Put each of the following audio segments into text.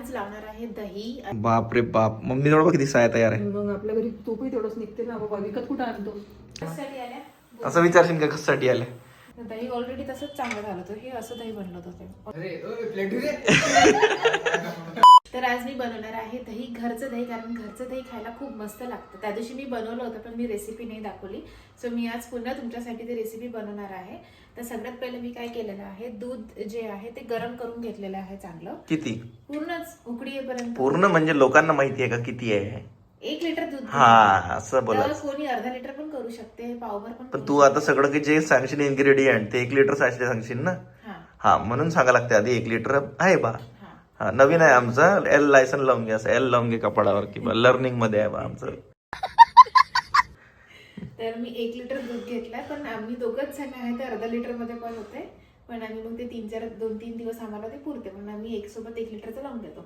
आज लावणार आहे दही. बाप रे बाप. मम्मी जवळ किती साया तयार आहे. मग आपल्या घरी तूपही तेवढंच निघते ना. बाबा विकत कुठं आणतो? कशासाठी आल्या. असं विचारशील का कशासाठी आले दही ऑलरेडी तसंच चांगलं झालं होतं. हे असं दही बनलं होतं तर आज मी बनवणार आहे दही घरचं दही कारण घरचं दही खायला खूप मस्त लागतं. त्या दिवशी मी बनवलं होतं पण मी रेसिपी नाही दाखवली. सो मी आज पुन्हा तुमच्यासाठी ती रेसिपी बनवणार आहे. तर सगळ्यात पहिले मी काय केलेलं आहे दूध जे आहे ते गरम करून घेतलेलं आहे चांगलं. किती? पूर्णच उकडी येईपर्यंत. पूर्ण म्हणजे लोकांना माहिती आहे का किती आहे? एक लिटर दूध हा असं तर बोलायचं कोणी अर्धा लिटर पण करू शकते पावभर पण पण करू तू आता सगळं की जे सांगशील इन्ग्रेडियंट ते एक लिटर सांगशील सांगशील ना? हा. हा म्हणून सांगा लागते आधी एक लिटर आहे बा. हा. हा नवीन आहे आमचं एल लायसन लावून घ्या एल लावून घे कपाडावर किंवा लर्निंगमध्ये आहे बा आमचं. तर मी एक लिटर दूध घेतलाय पण आम्ही दोघंच जण आहे ते अर्धा लिटरमध्ये पण होते. पण आम्ही मग ते तीन चार दोन तीन दिवस आम्हाला ते पुरते. पण आम्ही एक सोबत एक लिटरचं लावून देतो.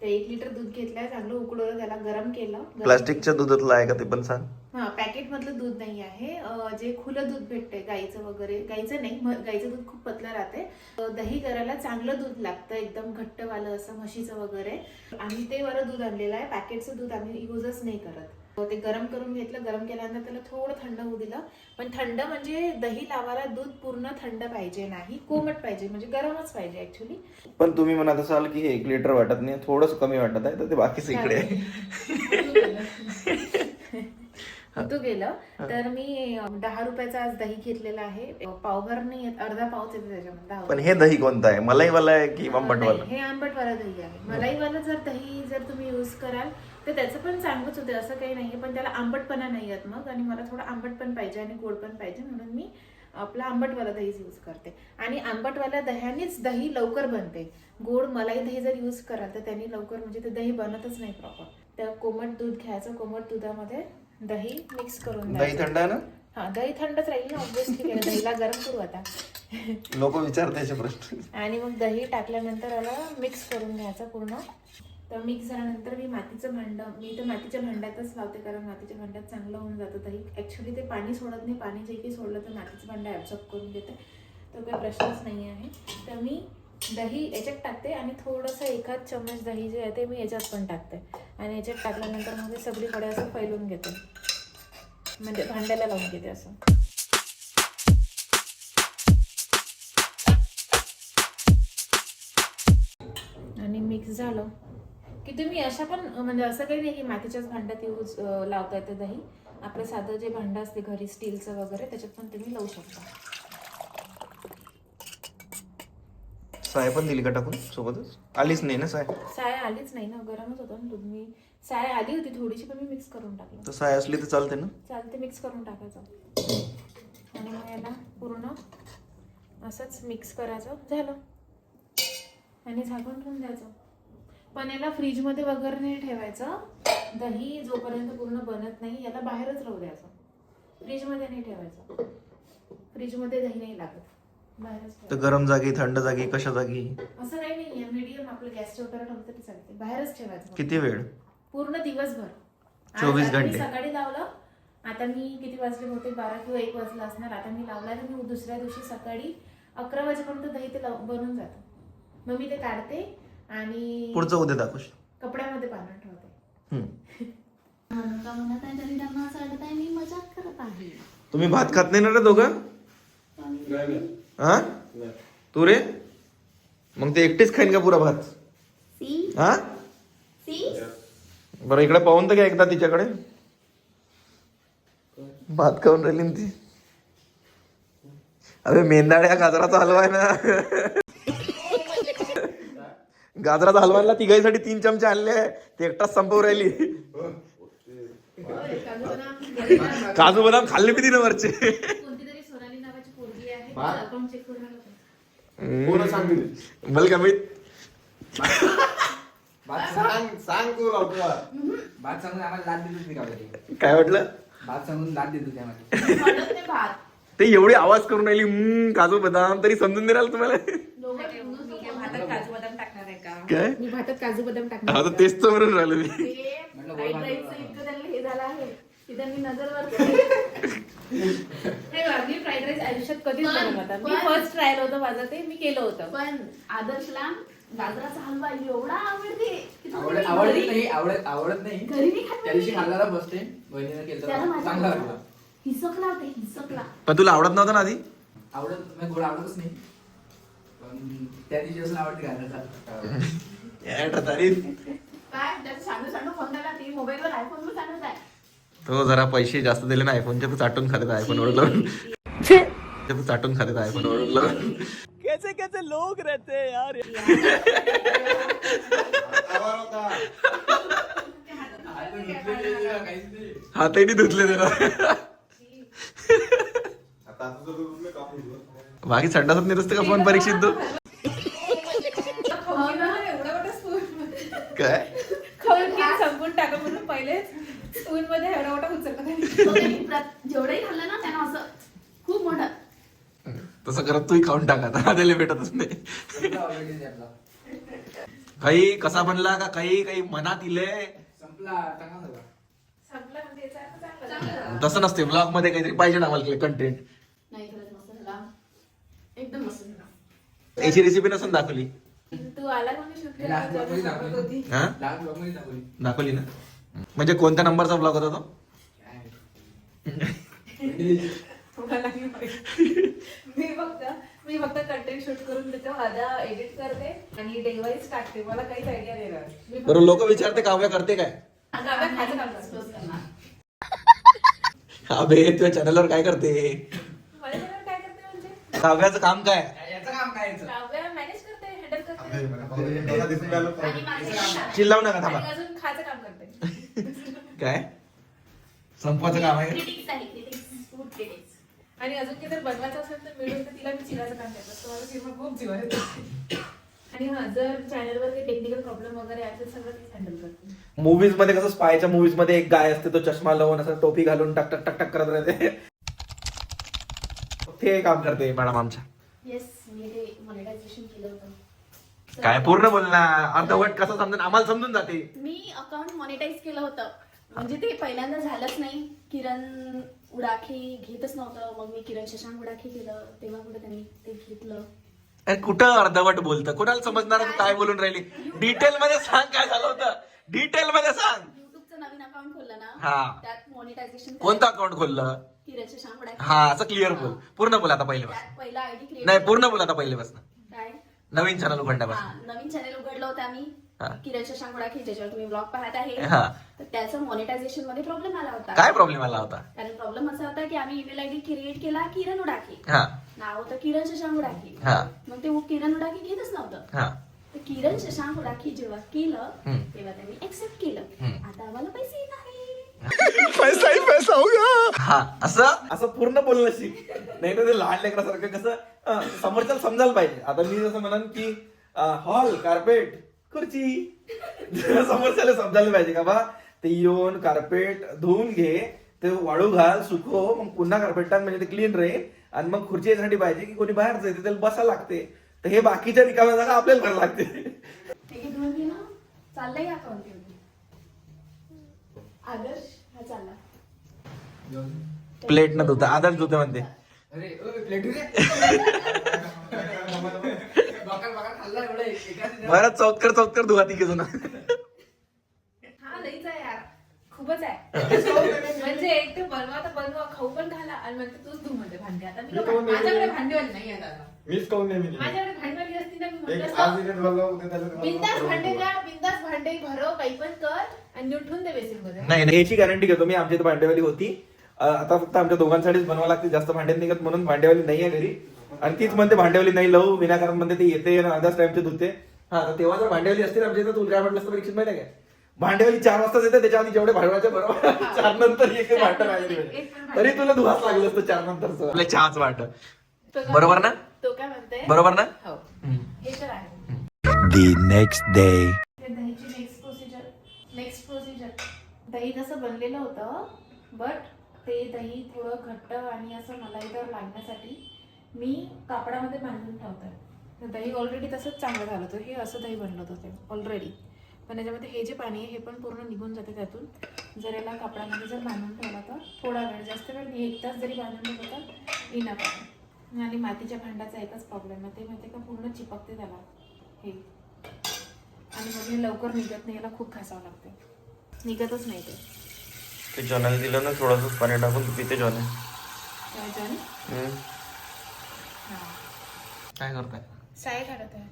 तर एक लिटर दूध घेतलंय चांगलं उकडवलं त्याला गरम केलं. प्लास्टिकच्या दुधातलं आहे का ते पण सांग? हा पॅकेट मधलं दूध नाही आहे. जे खुलं दूध भेटतंय गाईचं वगैरे गाईचं नाही गाईचं दूध खूप पतलं राहते दही करायला चांगलं दूध लागतं एकदम घट्टवालं असं म्हशीचं वगैरे. आम्ही ते बरं दूध आणलेलं आहे. पॅकेटचं दूध आम्ही युजच नाही करत. ते गरम करून घेतलं गरम केल्यानंतर त्याला थोडं थंड होऊ दिलं. पण थंड म्हणजे दही लावायला दूध पूर्ण थंड पाहिजे नाही कोमट पाहिजे म्हणजे गरमच पाहिजे ऍक्च्युली पण तुम्ही म्हणत असाल की हे एक लिटर वाटत नाही थोडंच कमी वाटत आहे तर ते बाकीच इकडे. तू गेलं. तर मी दहा रुपयाचा आज दही घेतलेला आहे. पावभर नाही अर्धा पावच येते त्याच्यामध्ये पण हे दही कोणतं आहे? मलाईवाला आहे की आंबटवाला हे आंबटवाला दही आहे. मलाईवाला जर दही जर तुम्ही यूज कराल तर त्याचं पण चांगलंच होते असं काही नाहीये. पण त्याला आंबटपणा नाही येत मग. आणि मला थोडं आंबट पण पाहिजे आणि गोड पण पाहिजे म्हणून मी आपला आंबटवाला दहीच यूज करते. आणि आंबटवाल्या दह्यानेच दही लवकर बनते. गोड मलाई दही जर यूज कराल तर त्यांनी लवकर म्हणजे ते दही बनतच नाही प्रॉपर तर कोमट दूध घ्यायचं कोमट दुधामध्ये दही मिक्स करून दही थंड ना? हा दही थंडच राहील ना ऑब्विसली दहीला गरम करू आता. लोक विचारतायचे प्रश्न. आणि मग दही टाकल्यानंतर याला मिक्स करून घ्यायचं पूर्ण. तर मिक्स झाल्यानंतर मी मातीचं भांडं मी तर मातीच्या भांड्यातच लावते कारण मातीच्या भांड्यात चांगलं होऊन जातं. दही ॲक्च्युली ते पाणी सोडत नाही. पाणी जे काही सोडलं तर मातीचं भांडं ॲब्झॉर्ब करून घेते. तो काही प्रश्नच नाही आहे. तर मी दही याच्यात टाकते आणि थोडंसं एखाद चम्मच दही जे आहे ते मी याच्यात पण टाकते. आणि याच्यात टाकल्यानंतर मग ते सगळीकडे असं फैलून घेते. म्हणजे भांड्याला लावून घेते असं. आणि मिक्स झालं. की तुम्ही अशा पण म्हणजे असं काही नाही की मातीच्याच भांड्यात यूज लावता येते दही. आपलं साधं जे भांडं असते घरी स्टीलचं वगैरे त्याच्यात पण तुम्ही लावू शकता. साय पण दिली का टाकून सोबतच? आलीच नाही ना साय? साय आलीच नाही ना गरमच होतं ना दूध. मी साय आली होती थोडीशी पण मी मिक्स करून टाकलं. तर साय असली तर चालते ना? चालते मिक्स करून टाकायचं. आणि मग याला पूर्ण असंच मिक्स करायचं. झालं. आणि झाकून ठेवून द्यायचं. पण याला फ्रीजमध्ये वगैरे नाही ठेवायचं. दही जोपर्यंत पूर्ण बनत नाही याला बाहेरच राहू द्यायचं. फ्रीजमध्ये नाही ठेवायचं. फ्रीजमध्ये दही नाही लागत. बाहेरच तर ठेवायचं. गरम जागी थंड जागी कशा जागी? असं काही नाही मीडियम आपलं गॅसच्या वगैरे ठेवलं तरी चालते बाहेरच ठेवायचं. किती वेळ? पूर्ण दिवसभर. आज 24 आता मी घंटे. सकाळी लावलं. आता मी किती वाजले होते बारा किंवा एक वाजला असणार. आता मी लावला तर मी दुसऱ्या दिवशी सकाळी अकरा वाजेपर्यंत दही ते लाव- बनून जातं. मग मी ते काढते. आणि पुढचं उद्या दाखवश कपड्यामध्ये पाण्यात ठेवते. म्हणता म्हणत आहे तरी त्यांना असं वाटत आहे मी मजाक करत आहे. तुम्ही भात खात नाही ना रे दोघं? हा? तू रे? मग ते एकटेच खाईन का पुरा भात? सी? हा? सी? बरं इकडे पाहून तर घ्या एकदा तिच्याकडे. भात खाऊन राहिली ना ती. अरे मेंदाड्या गाजराचा हलवा आहे ना. गाजराचा हलवायला तिघाईसाठी तीन चमचे आणले. ते एकटाच संपवून राहिली. काजू बदाम खाल्ले मी तिने वरचे. नाही का बरं? काय वाटलं भात सांगून लाद देतो त्या आम्हाला म्हणत नाही भात ते एवढी आवाज करून राहिली "हम्म, काजू बदाम तरी समजून नाही राहिलं तुम्हाला भातात काजू बदाम टाकणार आहे का काय? मी भातात काजू बदाम टाकणार आता तेच तर म्हणून राहिलो मी. फ्राईड हे की. हे राईस आयुष्यात कधीच बनवला मी पण- फर्स्ट ट्रायल होतं माझं ते मी केलं होतं. पण आदर्शला गाजराचा हलवा एवढा आवडते आवडत नाही आवडत आवडत नाही. घरी नाही खात त्या दिवशी. खाल्ला बसते बहिणीने केलं त्याला तर माझ्या चांगला वाटला हिसकला होता हिसकला. पण तुला आवडत नव्हतं ना आधी? आवडत म्हणजे गोड आवडतच नाही. त्या दिवशी आवडते घालायचा काय? त्याचं सांडू सांडू फोन झाला. ती मोबाईलवर आयफोन पण सांगत आहे. तो जरा पैसे जास्त दिले ना आयफोनचे तर चाटून खाते आयफोन ओळखलं ते चाटून खाते आयफोन ओळखलं आवाज होता. काहीच नाही. हातही धुतले त्याला आता असं जर तुम्ही कापून दिलं. बाकी संडासात नाही रस्ते का फोन परीक्षित तू? स्पून काय? संपून टाका म्हणून पहिलेच स्पून मध्ये एवढा मोठा उचलला त्यांनी. तो त्यांनी प्रत- जेवढंही खाल्लं ना त्यानं असं खूप मोठं. तसं करत तूही खाऊन टाका त्याला भेटतच नाही. काही कसा बनला का काही काही मनात इले? संपला म्हणजे. तसं नसते ब्लॉगमध्ये काहीतरी पाहिजे ना आम्हाला कंटेंट नाही खरंच मस्त झाला एकदम मस्त झाला. याची रेसिपी नसून दाखवली. तू आला कोणी दाखवली. हा? ना? म्हणजे कोणत्या नंबरचा ब्लॉग होता तो. मी फक्त मी फक्त कंटेंट शूट करून त्याच्या आधा एडिट करते आणि टाकते. मला काहीच आयडिया नाही लोक विचारते काव्या करते काय? काव्या खायचं. अबे तुझ्या चॅनलवर काय करते मला सांगा काय करते म्हणजे काव्याचं काम काय याचं काम काय याचं? मॅनेज करते हँडल करते आणि. माझं काम. चिल्लावू नका थांबा आणि अजून खायचं काम करते काय संपवाचं काम आहे Critics आहे critics. Food critics. आणि अजून काही जर बनवायचं असेल तर मिळून तर तिला मी चिराचं काम करतात तर मला सिनेमा खूप जीवा येतो आणि हा जर चॅनलवर काही टेक्निकल प्रॉब्लेम वगैरे असेल सगळं तीच हँडल करते मूवीजमध्ये कसं स्पायच्या मूवीजमध्ये एक गाय असते तो चष्मा लावून असं टोपी घालून टक टक टक टक करत राहते ते काम करते मॅडम आमच्या. Yes, मी ते monetization केलं होतं. काय पूर्ण बोल ना अर्धवट कसं समजून आम्हाला समजून जाते. मी अकाउंट मॉनिटाईज केलं होतं. म्हणजे ते पहिल्यांदा झालंच नाही. किरण उडाखे घेतच नव्हतं. मग मी किरण शशांक उडाखे केलं. तेव्हा कुठे त्यांनी ते घेतलं. अरे कुठं अर्धवट बोलतं? कोणाला समजणार तू काय? बोलून राहिली? डिटेल मध्ये सांग काय झालं होतं. डिटेल मध्ये सांग. नवीन अकाउंट खोललं हा. ना त्यात मॉनिटायझेशन कोणतं अकाउंट खोललं? शशांक उडाखे हा असं क्लिअर बोल. पूर्ण बोल आता पहिले त्यात पहिला आयडी क्रिएट नाही पूर्ण बोल आता पहिले काय? नवीन चॅनल उघडण्यापासून हा नवीन चॅनल उघडलं होतं आम्ही. हा. किरण शशांक उडाखे ज्याच्यावर तुम्ही ब्लॉग पाहत आहे. हा. तर त्याचं मॉनिटायझेशनमध्ये प्रॉब्लेम आला होता. काय प्रॉब्लेम आला होता? कारण प्रॉब्लेम असा होता की आम्ही ईमेल आयडी क्रिएट केला किरण उडाखे हा. नाव होतं किरण शशांक उडाखे हा. मग ते किरण उडाखे घेतच नव्हतं. हा. तर किरण शशांक जेव्हा केलं. तेव्हा त्यांनी एक्सेप्ट केलं. आता आम्हाला पैसे येत आहे हा असं? असं पूर्ण बोलणं शिक नाही तर ते लहान लेकरासारखं कसं अं, समोरच्याला समजायला पाहिजे. आता मी जसं म्हणन की हॉल कार्पेट खुर्ची. समोरच्याला समजायला पाहिजे का बा? ते येऊन कार्पेट धुवून घे ते वाळू घाल सुको मग पुन्हा कार्पेट टाक म्हणजे ते क्लीन राहील. आणि मग खुर्ची यासाठी पाहिजे की कोणी बाहेर जायचं त्याला बसायला लागते. तर हे बाकीच्या रिकाम्या जागा आपल्याला भरायला लागते चाललंय अकाउंट आदर्श हा चालला. प्लेट न धुता आदर्श धुते म्हणते. अरे ओ, प्लेट रे बकर बकर खाल्ला एवढं एकाच बरं चौकर चौकर धुवा ती जण. हा लईच आहे यार. खूपच आहे. म्हणजे एक ते बनवा तर बनवा खाऊ पण घाला आणि म्हणते तूच धू म्हणते भांडे. आता मी. माझ्याकडे भांडेवाली नाही आहे दादा मीच काहून नाही मी माझ्याकडे भांडवली असती ना मी एक म्हटलं आज इकडे झालं, उद्या त्याला बिंदास झालं. भांडे का बिंदास भांडे भरव काही पण कर आणि ठेवून दे बेसिनमध्ये. नाही नाही, याची गॅरंटी घेतो मी आमच्या इथे भांडेवाली होती. अं, आता फक्त आमच्या दोघांसाठीच बनवा लागते जास्त भांडे निघत म्हणून भांडेवाली नाही आहे घरी आणि तीच म्हणते भांडेवाली नाही लावू विनाकारण म्हणते ते येते आणि अर्ध्याच टाइमचे धुते. हा तर तेव्हा जर भांडेवाली असते ना आमच्या इथं तुला काय म्हटलं असतं परीक्षित माहिती आहे काय भांडेवाली चार वाजताच येते त्याच्या आधी जेवढे भांडवायचे बरोबर चार नंतर एक भांडण भांडण. तरी तुला धुवाच लागलं असतं चार नंतर आपल्या चहाच वाट तो काय- बरोबर ना? तो काय म्हणते बरोबर ना? हो. हे तर आहे. The next day. ते दहीची नेक्स्ट प्रोसिजर नेक्स्ट प्रोसिजर दही तसं बनलेलं होतं बट ते दही थोडं घट्ट आणि असं मलाईदार लागण्यासाठी मी कापडामध्ये बांधून ठेवतोय. तर दही ऑलरेडी तसंच चांगलं झालं होतं. हे असं दही बनलं होतं ते ऑलरेडी पण याच्यामध्ये हे जे पाणी आहे हे पण पूर्ण निघून जाते त्यातून. जर याला कापडामध्ये जर बांधून ठेवला तर थोडा वेळ जास्त वेळ नाही एक तास जरी बांधून ठेवलं तर इनफ आहे आणि मातीच्या भांड्याचा एकच प्रॉब्लेम आहे. ते माहिती का पूर्ण चिपकते त्याला. हे. आणि मग हे लवकर निघत नाही याला खूप घासावं लागते. निघतच नाही ते. ते जॉनाला दिलं ना थोडंसं पाणी टाकून तू पिते जॉने काय जाणे हां. काय करताय? साय काढत आहे.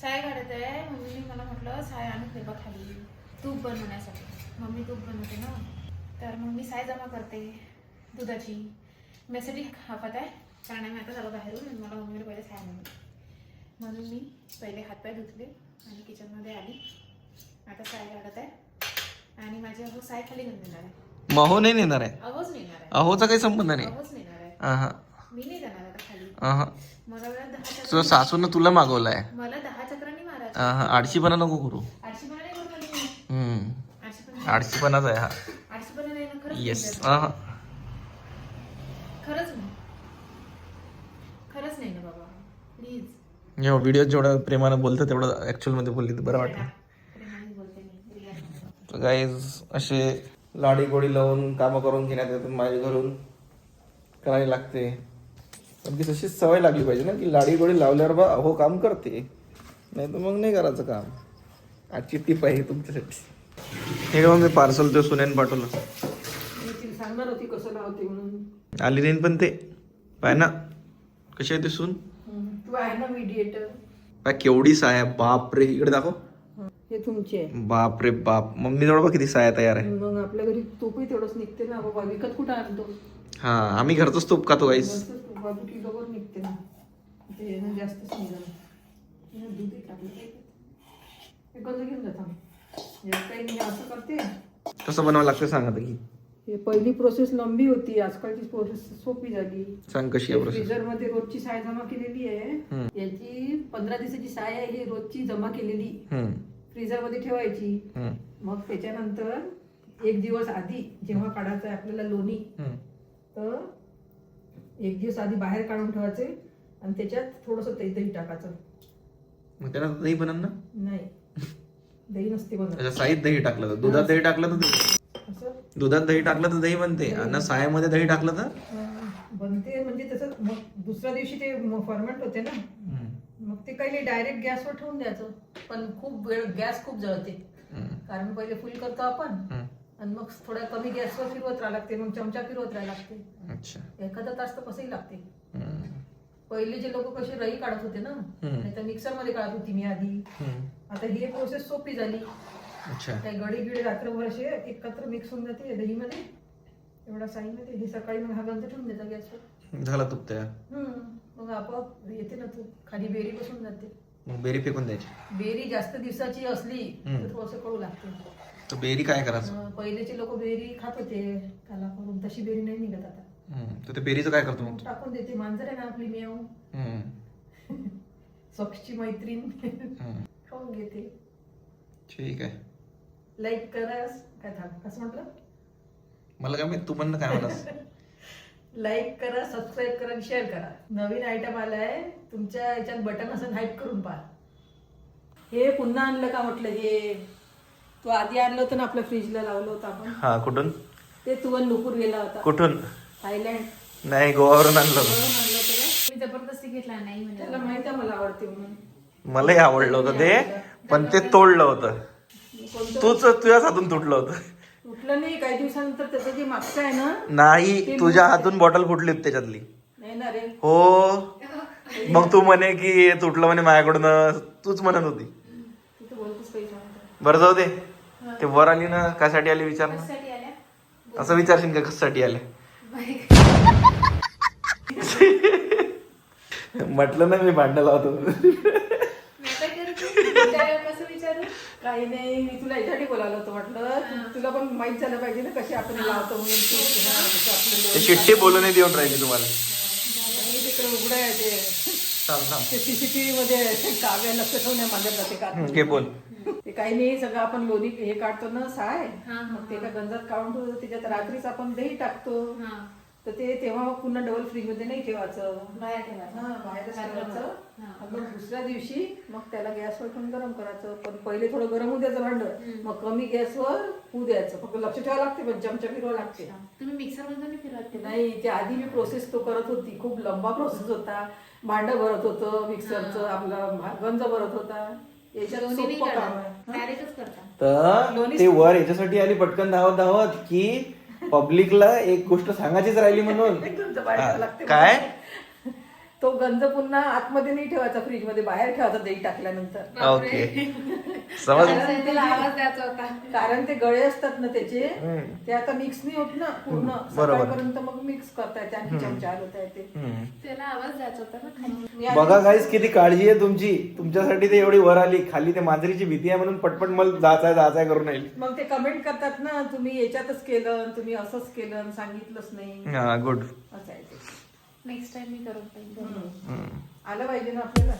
साय काढत आहे. मम्मीने मला म्हटलं साय आणून ठेवा खाली. तूप बनवण्यासाठी. मम्मी तूप बनवते ना. तर मग मी साय जमा करते दुधाची. माझ्यासाठी हाफत आहे. कारण आम्ही आता झालो बाहेरून मला मम्मीने पहिले आणून दिली. म्हणून मी पहिले हातपाय धुतले आणि किचनमध्ये आली. आता साय काढत आहे. आणि माझी अहो साय खाली घेऊन देणार आहे. महो नाही नेणार आहे? अहोच नेणार आहे. अहोचा काही संबंध नाही. अहोच नेणार आहे. अहा, मी नाही जाणार आता खाली. अहा. मला वेळा दहा तुझं चक्रांनी सासून तुला मागवलाय. मला दहा चक्रांनी मारायचं. अहा, आडशीपणा नको करू. आठशेपणा नाही करू कधी मी. हम्म आठशेपणा आडशीपणाच आहे हा. नाही ना खरंच येस नाही. खरंच नाही नाही. प्लीज. व्हिडिओ जेवढं प्रेमानं बोलतं तेवढं ऍक्च्युअलमध्ये बोलली तर बरं. तर गाईज असे लाडी गोडी लावून कामं करून घेण्यात येतात माझ्या घरून. करायला लागते. पण ती तशीच सवय लागली पाहिजे ना की लाडी गोडी लावल्यावर बा हो काम करते. नाही तर मग नाही करायचं काम. आजची टीप आहे तुमच्यासाठी. हे मग मी पार्सल ते सुनेन पाठवलं. सांगणार होती कसं लावते म्हणून. आली नाही पण ते. पाय ना. कशी आहे ते सून? आहे ना मीडिएटर केवढी साय आहे? बाप रे इकडे दाखव. हे. तुमचे. आहे बाप रे बाप. मम्मी जवळ बघ किती साया तयार आहे? मग आपल्या घरी तूपही तेवढंच निघते ना बाबा. विकत कुठं आणतो? हा आम्ही घरचंच तूप खातो गाईस बाबू निघते ना. ते यानं जास्तच निघालं. यानं दूधही टाकलं हे गंज घेऊन जाता काही मी असं करते. कसं बनवावं लागतं सांग आता की हे पहिली प्रोसेस लंबी होती आजकालची प्रोसेस सोपी झाली. सांग कशी आहे प्रोसेस फ्रीजरमध्ये रोजची साय जमा केलेली आहे. याची पंधरा दिवसाची साय आहे ही रोजची जमा केलेली. हम्म, फ्रीजरमध्ये ठेवायची. हम्म, मग त्याच्यानंतर एक दिवस आधी जेव्हा काढायचं आहे आपल्याला लोणी हम्म. तर एक दिवस आधी बाहेर काढून ठेवायचे आणि त्याच्यात थोडस दही दही टाकायचं. मग त्याला दही बनन ना? नाही. दही नसते बनत. त्याच्या साईत दही टाकलं तर. दुधात दही टाकलं तर दही- दुधात दही टाकलं तर दही बनते. आणि सायामध्ये दही टाकलं तर? बनते. म्हणजे तसं मग दुसऱ्या दिवशी ते फॉर्मेट होते ना. मग ते काही डायरेक्ट गॅसवर ठेवून द्यायचं. पण खूप वेळ गॅस खूप जळते. कारण पहिले फुल करतो आपण. आणि मग थोड्या कमी गॅसवर फिरवत राहावं लागते. मग चमचा फिरवत राहावं लागते. एखादा तास तर कसंही लागते. पहिले जे लोक कसे रही काढत होते ना. नाही तर मिक्सरमध्ये काढत होती मी आधी. आता ही प्रोसेस सोपी झाली. अच्छा. काही गडी गिडी रात्रभर असे एकत्र मिक्स होऊन जाते दहीमध्ये एवढा साईमध्ये. हे सकाळी मग हा गंज ठेवून देता गॅसवर. झाला तूप तयार हम्म. मग आपोआप येते ना तू खाली बेरी बसून जाते. मग बेरी फेकून द्यायची. बेरी जास्त दिवसाची असली हम्म. तर थोडस कडू लागते. तर बेरी काय करायचं? अं, पहिलेचे लोक बेरी खात होते त्याला करून तशी बेरी नाही निघत आता. हम्म, तर ते बेरीचं काय करतो मग? तू? टाकून देते. मांजर आहे ना आपली मियाव हम्म, स्वच्छची मैत्रीण. हम्म. खाऊन घेते. ठीक आहे. लाईक करा काय थांब कसं म्हटलं? मला काय माहीत तू म्हणणं काय म्हणास? लाईक करा सबस्क्राईब करा आणि शेअर करा. नवीन आयटम आलाय तुमच्या याच्यात बटन असं हाईट करून पहा. हे पुन्हा आणलं का म्हटलं हे? तू आधी आणलं होतं ना आपल्या फ्रीजला लावलं होतं आपण. हा कुठून? ते तुवन नुपूर गेला होता. कुठून? थायलंड नाही गोवावरून आणलं होतं. आणलं होतं? मी जबरदस्ती घेतला नाही त्याला म्हणजे माहीत आहे मला आवडते म्हणून. मलाही आवडलं होतं ते पण ते तोडलं होतं. तूच तुझ्याच हातून तुटलं होतं. उठलं नाही काही दिवसानंतर त्याचं जे मागचं आहे ना नाही तुझ्या हातून बॉटल फुटली होती त्याच्यातली. नाही ना रे. हो. मग तू म्हणे की हे तुटलं म्हणे माझ्याकडून तूच म्हणत होती. तू तर बोलतोस काही सांगतो. बरं जाऊ दे. ते वर आली ना कशासाठी आली विचार ना. साठी आल्या? असं विचारशील का कशासाठी आले म्हटलं ना मी भांडण लावतो मी आता करते विचारायला कसं विचारू काही नाही मी तुला याच्यासाठी बोलावलं होतं म्हटलं तु- तुला पण माहीत झालं पाहिजे ना कशी आपण लावतो म्हणून तू. हा, बोलून नाही देऊन राहिली तुम्हाला. तिकडे उघडं आहे ते. सीसीटीव्ही मध्ये काव्य लक्ष ठेवण्या माझ्या प्रत्येकात ते काही नाही सगळं आपण लोणी हे काढतो ना साय. मग ते एका गंजात काढून ठेवतो त्याच्यात रात्रीच आपण दही टाकतो. हा. तर ते तेव्हा पुन्हा डबल फ्रीजमध्ये नाही ठेवायचं. बाहेर ठेवायचं. हा बाहेरच ठेवायचं. आणि मग दुसऱ्या दिवशी मग त्याला गॅसवर ठेवून गरम करायचं. पण पहिले थोडं गरम होऊ द्यायचं भांड. मग कमी गॅसवर होऊ द्यायचं. फक्त लक्ष ठेवावं लागते पण चमचा फिरवा लागते. तुम्ही मिक्सरमध्ये नाही फिरवत ते नाही ते आधी मी प्रोसेस तो करत होती. खूप लंबा प्रोसेस होता. भांड भरत होतं मिक्सरचं आपलं गंज भरत होता. याच्यात तर ते वर याच्यासाठी आली पटकन धावत धावत की पब्लिकला एक गोष्ट सांगायचीच राहिली म्हणून. लागते. काय? तो गंज पुन्हा आतमध्ये नाही ठेवायचा फ्रीजमध्ये बाहेर ठेवायचा दही टाकल्यानंतर. ओके. समज कारण त्याला आवाज द्यायचा होता. कारण ते गळे असतात ना त्याचे ते आता मिक्स नाही होत ना पूर्ण. बरोबर. सकाळपर्यंत मग मिक्स करता येते आणखी चमचा होता येते त्याला आवाज द्यायचा होता ना खाली. मी आधी- बघा गाईस किती काळजी आहे तुमची. तुमच्यासाठी ते एवढी वर आली. खाली ते मांजरीची भीती आहे म्हणून पटपट मला जायचंय जायचंय करून येईल मग ते कमेंट करतात ना तुम्ही याच्यातच केलं तुम्ही असंच केलं सांगितलंच नाही. हा गुड असं आहे ते. नेक्स्ट टाइम मी करून पाहिजे. आलं पाहिजे ना आपल्याला?